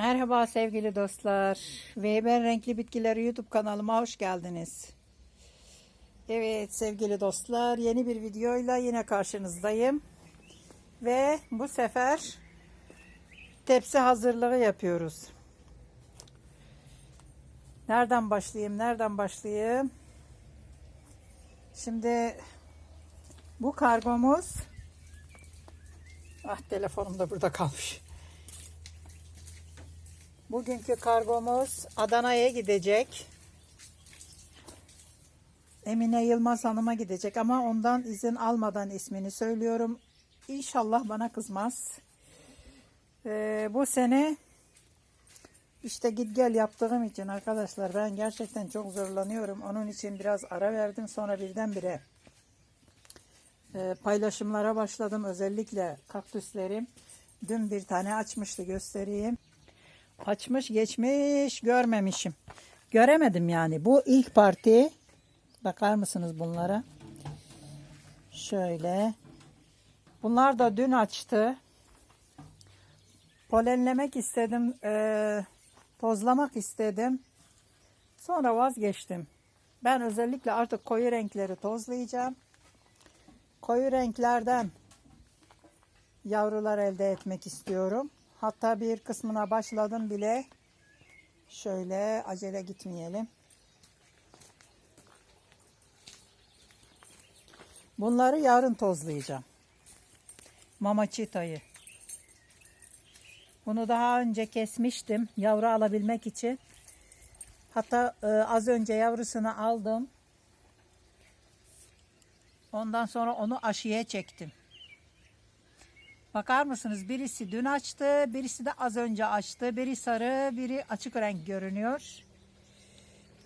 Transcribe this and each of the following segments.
Merhaba sevgili dostlar. Weber Renkli Bitkiler YouTube kanalıma hoş geldiniz. Evet sevgili dostlar yeni bir videoyla yine karşınızdayım. Ve bu sefer tepsi hazırlığı yapıyoruz. Nereden başlayayım? Nereden başlayayım? Şimdi bu kargomuz Ah telefonum da burada kalmış. Bugünkü kargomuz Adana'ya gidecek. Emine Yılmaz Hanım'a gidecek ama ondan izin almadan ismini söylüyorum. İnşallah bana kızmaz. Ee, bu sene işte git gel yaptığım için arkadaşlar ben gerçekten çok zorlanıyorum. Onun için biraz ara verdim sonra birdenbire e, paylaşımlara başladım. Özellikle kaktüslerim. Dün bir tane açmıştı göstereyim. Açmış geçmiş görmemişim. Göremedim yani. Bu ilk parti. Bakar mısınız bunlara? Şöyle. Bunlar da dün açtı. Polenlemek istedim. E, tozlamak istedim. Sonra vazgeçtim. Ben özellikle artık koyu renkleri tozlayacağım. Koyu renklerden yavrular elde etmek istiyorum. Hatta bir kısmına başladım bile. Şöyle acele gitmeyelim. Bunları yarın tozlayacağım. Mamacita'yı. Bunu daha önce kesmiştim yavru alabilmek için. Hatta e, az önce yavrusunu aldım. Ondan sonra onu aşıya çektim. Bakar mısınız? Birisi dün açtı, birisi de az önce açtı. Biri sarı, biri açık renk görünüyor.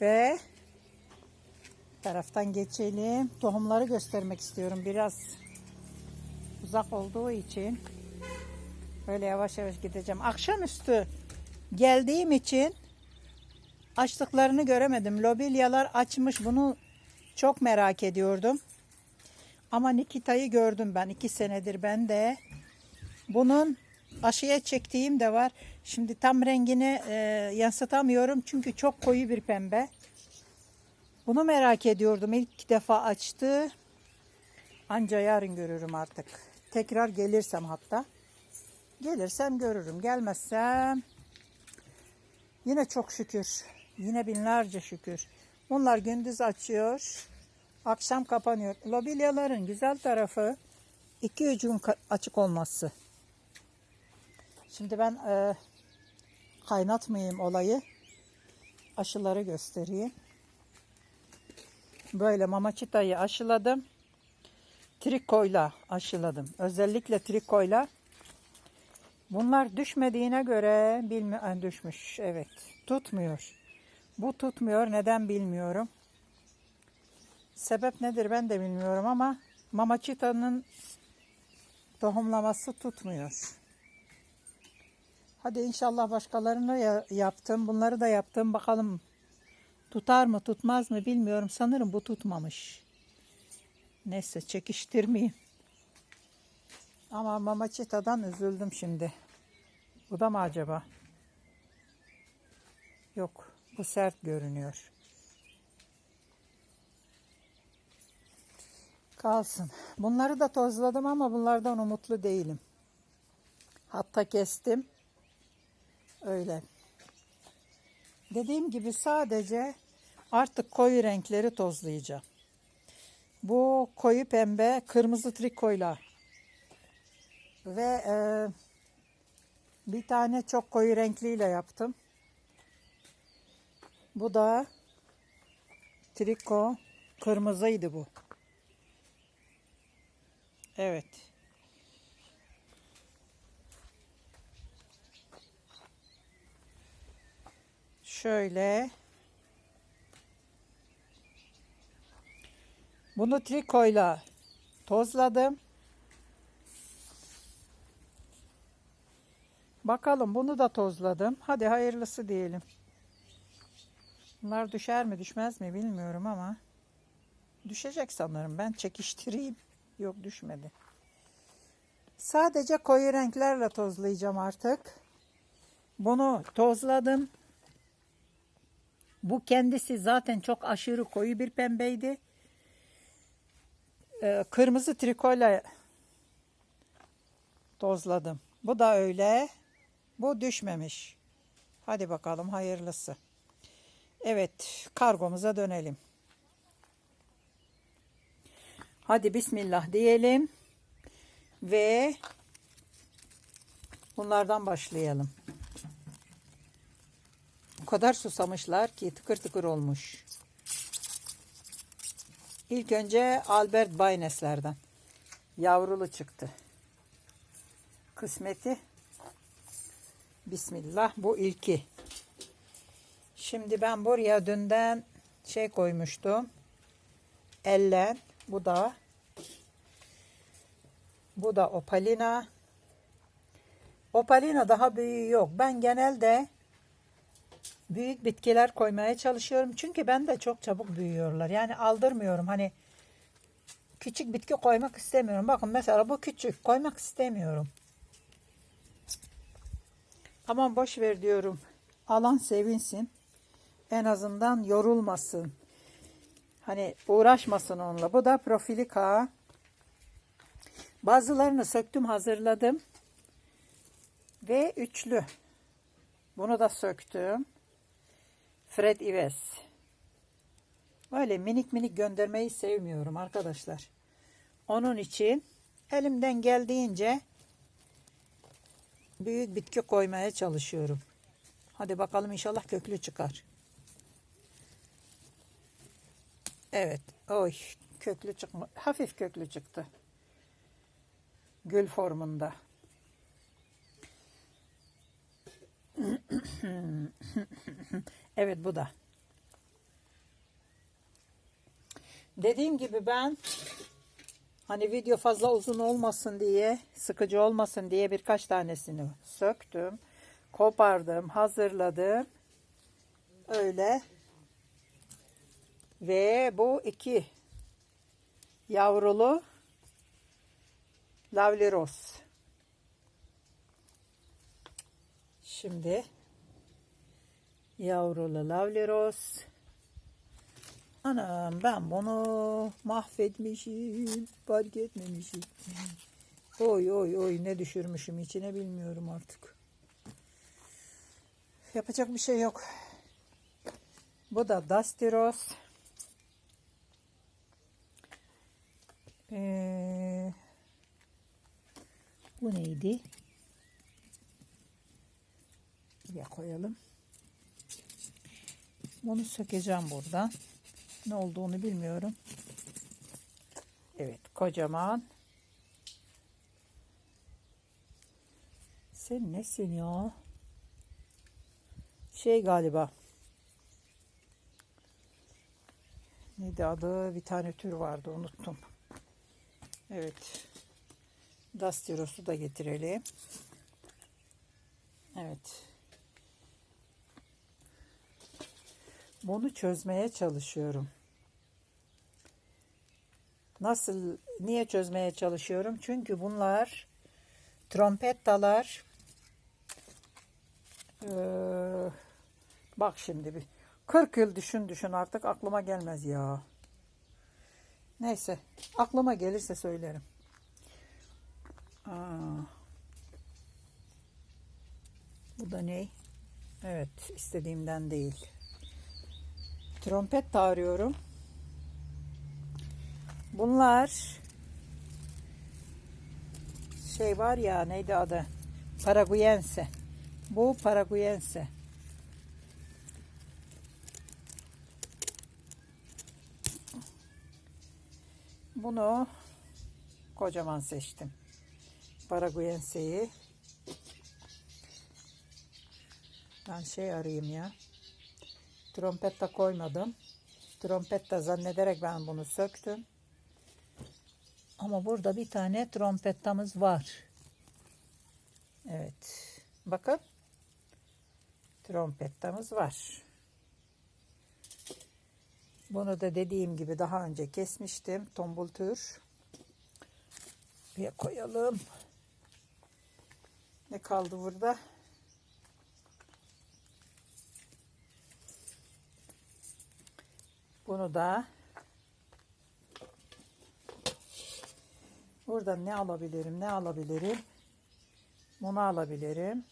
Ve taraftan geçelim. Tohumları göstermek istiyorum. Biraz uzak olduğu için böyle yavaş yavaş gideceğim. Akşamüstü geldiğim için açtıklarını göremedim. Lobilyalar açmış. Bunu çok merak ediyordum. Ama Nikita'yı gördüm ben. iki senedir ben de. Bunun aşıya çektiğim de var. Şimdi tam rengini e, yansıtamıyorum çünkü çok koyu bir pembe. Bunu merak ediyordum. İlk defa açtı. Anca yarın görürüm artık. Tekrar gelirsem hatta. Gelirsem görürüm. Gelmezsem yine çok şükür. Yine binlerce şükür. Bunlar gündüz açıyor. Akşam kapanıyor. Lobilyaların güzel tarafı iki ucun açık olması. Şimdi ben e, kaynatmayayım olayı. Aşıları göstereyim. Böyle mamaçitayı aşıladım. Trikoyla aşıladım. Özellikle trikoyla. Bunlar düşmediğine göre bilmiyorum düşmüş. Evet. Tutmuyor. Bu tutmuyor. Neden bilmiyorum. Sebep nedir ben de bilmiyorum ama mamaçitanın tohumlaması tutmuyor. Hadi inşallah başkalarını ya yaptım. Bunları da yaptım. Bakalım tutar mı tutmaz mı bilmiyorum. Sanırım bu tutmamış. Neyse çekiştirmeyeyim. Ama mamaçitadan üzüldüm şimdi. Bu da mı acaba? Yok. Bu sert görünüyor. Kalsın. Bunları da tozladım ama bunlardan umutlu değilim. Hatta kestim. Öyle. Dediğim gibi sadece artık koyu renkleri tozlayacağım. Bu koyu pembe, kırmızı trikoyla ve e, bir tane çok koyu renkliyle yaptım. Bu da triko kırmızıydı bu. Evet. Şöyle. Bunu trikoyla tozladım. Bakalım bunu da tozladım. Hadi hayırlısı diyelim. Bunlar düşer mi düşmez mi bilmiyorum ama düşecek sanırım. Ben çekiştireyim. Yok düşmedi. Sadece koyu renklerle tozlayacağım artık. Bunu tozladım. Bu kendisi zaten çok aşırı koyu bir pembeydi. Ee, kırmızı trikoyla tozladım. Bu da öyle. Bu düşmemiş. Hadi bakalım hayırlısı. Evet, kargomuza dönelim. Hadi bismillah diyelim ve bunlardan başlayalım. Kadar susamışlar ki tıkır tıkır olmuş. İlk önce Albert Baynes'lerden yavrulu çıktı. Kısmeti Bismillah bu ilki. Şimdi ben buraya dünden şey koymuştum. Ellen. Bu da bu da opalina. Opalina daha büyüğü yok. Ben genelde büyük bitkiler koymaya çalışıyorum. Çünkü ben de çok çabuk büyüyorlar. Yani aldırmıyorum. Hani küçük bitki koymak istemiyorum. Bakın mesela bu küçük koymak istemiyorum. Aman boş ver diyorum. Alan sevinsin. En azından yorulmasın. Hani uğraşmasın onunla. Bu da profilika. Bazılarını söktüm hazırladım. Ve üçlü. Bunu da söktüm. Fred Ives. Böyle minik minik göndermeyi sevmiyorum arkadaşlar. Onun için elimden geldiğince büyük bitki koymaya çalışıyorum. Hadi bakalım inşallah köklü çıkar. Evet. Oy köklü çıkma. Hafif köklü çıktı. Gül formunda. evet bu da. Dediğim gibi ben hani video fazla uzun olmasın diye, sıkıcı olmasın diye birkaç tanesini söktüm, kopardım, hazırladım. Öyle. Ve bu iki yavrulu Lovely Rose. Şimdi yavrulu Lovely Rose. Anam ben bunu mahvetmişim. Fark etmemişim. Oy oy oy ne düşürmüşüm içine bilmiyorum artık. Yapacak bir şey yok. Bu da Dusty Rose. Ee, bu neydi? Buraya koyalım. Bunu sökeceğim buradan. Ne olduğunu bilmiyorum. Evet kocaman. Sen nesin ya? Şey galiba. Neydi adı? Bir tane tür vardı unuttum. Evet. Dastiros'u da getirelim. Evet. Bunu çözmeye çalışıyorum. Nasıl, niye çözmeye çalışıyorum? Çünkü bunlar trompettalar. Ee, bak şimdi bir 40 yıl düşün düşün artık aklıma gelmez ya. Neyse aklıma gelirse söylerim. Aa. Bu da ne? Evet istediğimden değil. Trompet de. Bunlar şey var ya neydi adı? Paraguyense. Bu Paraguyense. Bunu kocaman seçtim. Paraguyense'yi. Ben şey arayayım ya. Trompetta koymadım. Trompetta zannederek ben bunu söktüm. Ama burada bir tane trompettamız var. Evet. Bakın. Trompettamız var. Bunu da dediğim gibi daha önce kesmiştim. Tombul tür. Buraya koyalım. Ne kaldı burada? Bunu da Buradan ne alabilirim? Ne alabilirim? Bunu alabilirim.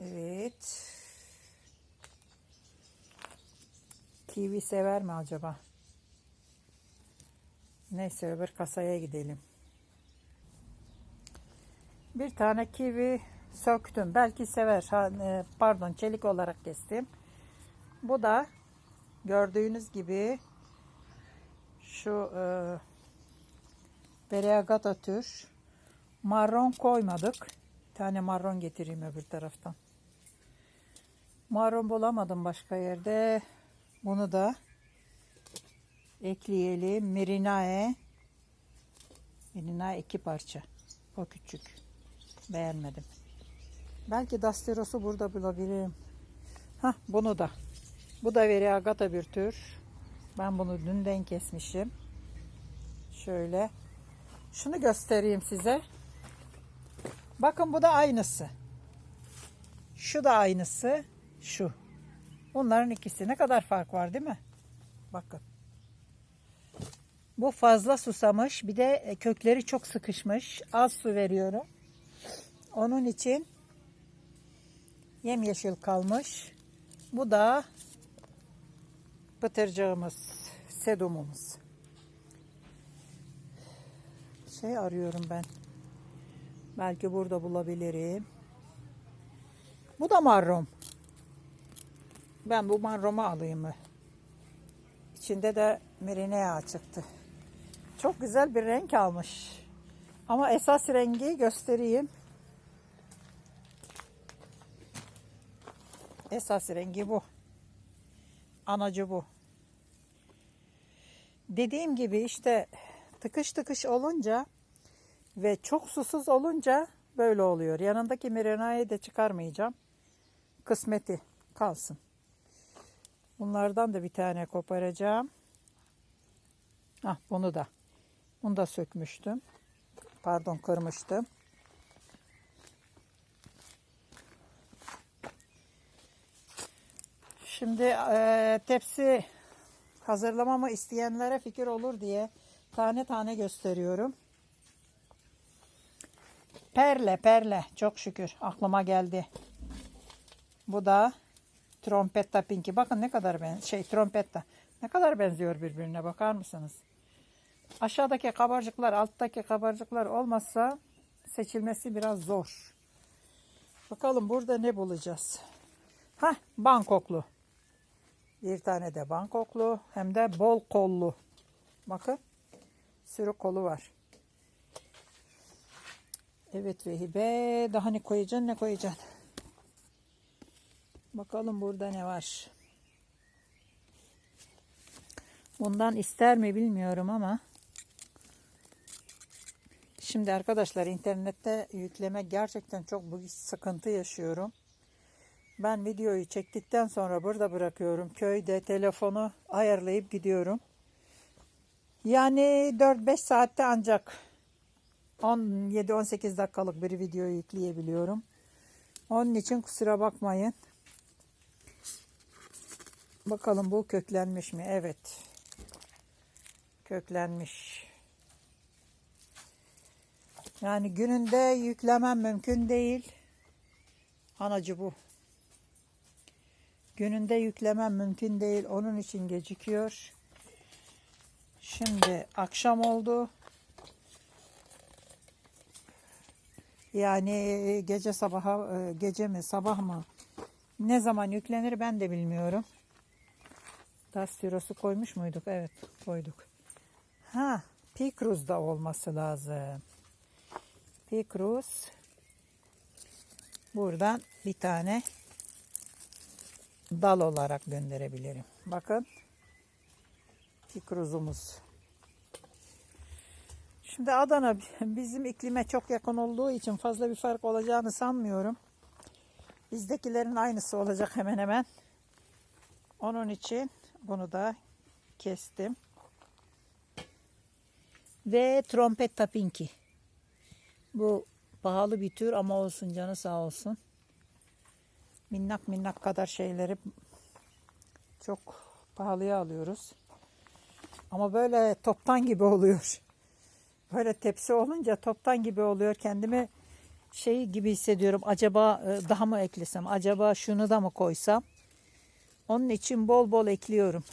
Evet. Kiwi sever mi acaba? Neyse öbür kasaya gidelim. Bir tane kivi söktüm. Belki sever. E, pardon çelik olarak kestim. Bu da gördüğünüz gibi şu e, Variegata tür. Marron koymadık. Bir tane marron getireyim öbür taraftan. Marron bulamadım başka yerde. Bunu da ekleyelim. Mirinae. Mirinae iki parça. O küçük. Beğenmedim. Belki Dasteros'u burada bulabilirim. Hah bunu da. Bu da Variegata bir tür. Ben bunu dünden kesmişim. Şöyle. Şunu göstereyim size. Bakın bu da aynısı. Şu da aynısı. Şu. Bunların ikisi ne kadar fark var değil mi? Bakın. Bu fazla susamış. Bir de kökleri çok sıkışmış. Az su veriyorum. Onun için yemyeşil kalmış. Bu da pıtırcığımız, sedumumuz. Şey arıyorum ben. Belki burada bulabilirim. Bu da marrom. Ben bu marromu alayım mı? İçinde de merinea çıktı. Çok güzel bir renk almış. Ama esas rengi göstereyim. Esas rengi bu. Anacı bu. Dediğim gibi işte tıkış tıkış olunca ve çok susuz olunca böyle oluyor. Yanındaki mirenayı da çıkarmayacağım. Kısmeti kalsın. Bunlardan da bir tane koparacağım. Ah bunu da. Bunu da sökmüştüm. Pardon kırmıştım. Şimdi e, tepsi hazırlamamı isteyenlere fikir olur diye tane tane gösteriyorum. Perle perle çok şükür aklıma geldi. Bu da trompetta pinki. Bakın ne kadar ben şey trompetta. Ne kadar benziyor birbirine bakar mısınız? Aşağıdaki kabarcıklar alttaki kabarcıklar olmazsa seçilmesi biraz zor. Bakalım burada ne bulacağız. Ha Bangkoklu. Bir tane de Bangkoklu hem de bol kollu. Bakın sürü kolu var. Evet Vehibe daha ne koyacaksın ne koyacaksın. Bakalım burada ne var. Bundan ister mi bilmiyorum ama Şimdi arkadaşlar internette yükleme gerçekten çok büyük sıkıntı yaşıyorum. Ben videoyu çektikten sonra burada bırakıyorum. Köyde telefonu ayarlayıp gidiyorum. Yani 4-5 saatte ancak 17-18 dakikalık bir video yükleyebiliyorum. Onun için kusura bakmayın. Bakalım bu köklenmiş mi? Evet. Köklenmiş. Yani gününde yüklemem mümkün değil. Anacı bu. Gününde yüklemem mümkün değil. Onun için gecikiyor. Şimdi akşam oldu. Yani gece sabaha gece mi sabah mı ne zaman yüklenir ben de bilmiyorum. Dastirosu koymuş muyduk? Evet koyduk. Ha Pikruz'da olması lazım. Pikruz buradan bir tane dal olarak gönderebilirim. Bakın Pikruz'umuz. Şimdi Adana bizim iklime çok yakın olduğu için fazla bir fark olacağını sanmıyorum. Bizdekilerin aynısı olacak hemen hemen. Onun için bunu da kestim. Ve trompet pinki. Bu pahalı bir tür ama olsun canı sağ olsun. Minnak minnak kadar şeyleri çok pahalıya alıyoruz. Ama böyle toptan gibi oluyor. Böyle tepsi olunca toptan gibi oluyor. Kendimi şey gibi hissediyorum. Acaba e, daha mı eklesem? Acaba şunu da mı koysam? Onun için bol bol ekliyorum.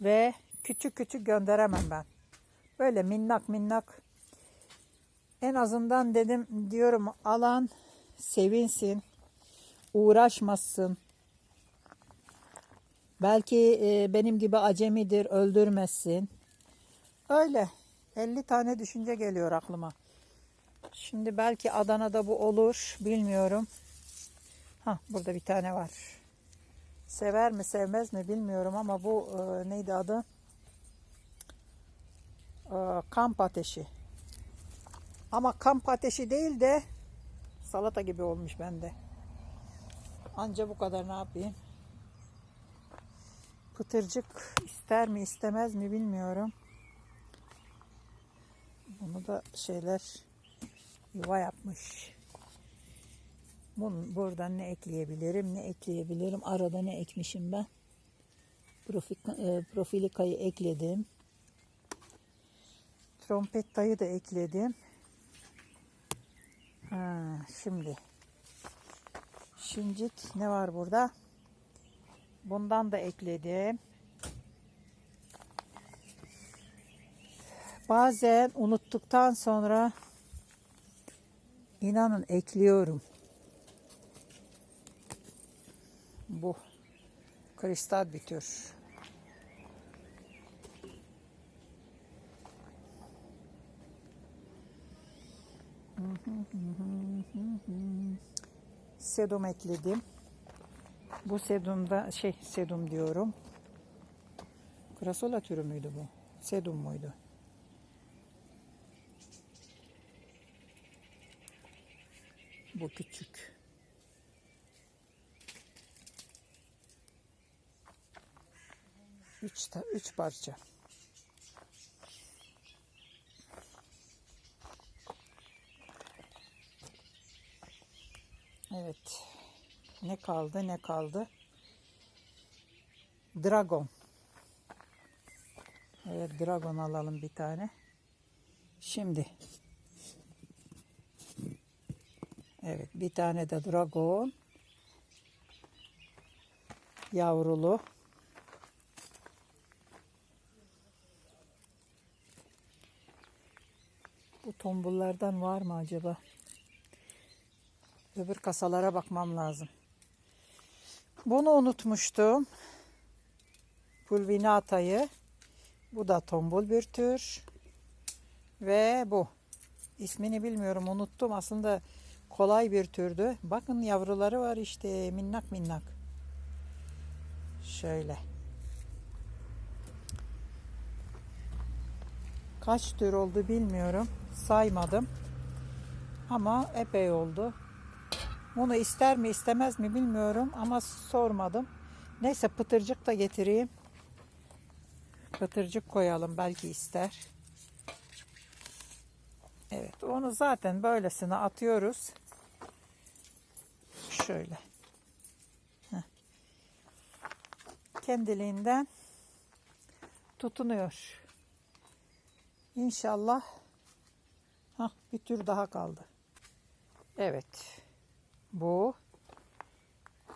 Ve küçük küçük gönderemem ben. Böyle minnak minnak. En azından dedim diyorum alan sevinsin. Uğraşmasın. Belki e, benim gibi acemidir, öldürmesin. Öyle. 50 tane düşünce geliyor aklıma. Şimdi belki Adana'da bu olur, bilmiyorum. Ha, burada bir tane var. Sever mi, sevmez mi bilmiyorum ama bu e, neydi adı? E, kamp ateşi. Ama kamp ateşi değil de salata gibi olmuş bende. Anca bu kadar ne yapayım? Pıtırcık ister mi istemez mi bilmiyorum. Bunu da şeyler yuva yapmış. Bunun, buradan ne ekleyebilirim, ne ekleyebilirim. Arada ne ekmişim ben? E, profilikayı ekledim. Trompettayı da ekledim. Ha, şimdi. Şincit ne var burada? Bundan da ekledim. Bazen unuttuktan sonra inanın ekliyorum. Bu kristal bir tür. Sedum ekledim. Bu sedumda şey sedum diyorum. Krasola türü müydü bu? Sedum muydu? Bu küçük. Üç, üç parça. Evet. Ne kaldı ne kaldı? Dragon. Evet dragon alalım bir tane. Şimdi. Evet bir tane de dragon. Yavrulu. Bu tombullardan var mı acaba? Öbür kasalara bakmam lazım. Bunu unutmuştum. Pulvinata'yı. Bu da tombul bir tür. Ve bu. İsmini bilmiyorum unuttum. Aslında kolay bir türdü. Bakın yavruları var işte minnak minnak. Şöyle. Kaç tür oldu bilmiyorum. Saymadım. Ama epey oldu. Bunu ister mi istemez mi bilmiyorum ama sormadım. Neyse pıtırcık da getireyim. Pıtırcık koyalım belki ister. Evet onu zaten böylesine atıyoruz. Şöyle. Kendiliğinden tutunuyor. İnşallah Hah, bir tür daha kaldı. Evet. Bu.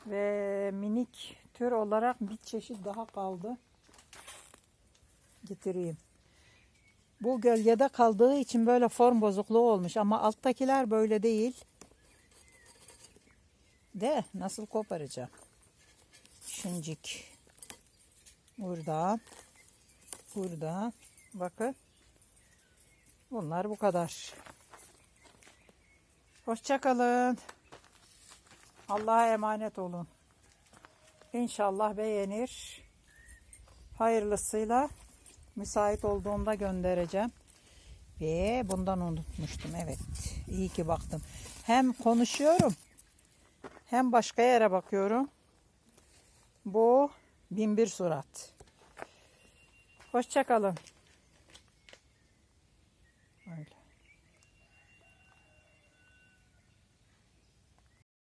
Ve minik tür olarak bir çeşit daha kaldı. Getireyim. Bu gölgede kaldığı için böyle form bozukluğu olmuş ama alttakiler böyle değil. De nasıl koparacağım? Şuncik. Buradan. Buradan. Bakın. Bunlar bu kadar. Hoşçakalın. Allah'a emanet olun. İnşallah beğenir. Hayırlısıyla müsait olduğumda göndereceğim. Ve bundan unutmuştum. Evet. iyi ki baktım. Hem konuşuyorum hem başka yere bakıyorum. Bu binbir surat. Hoşçakalın.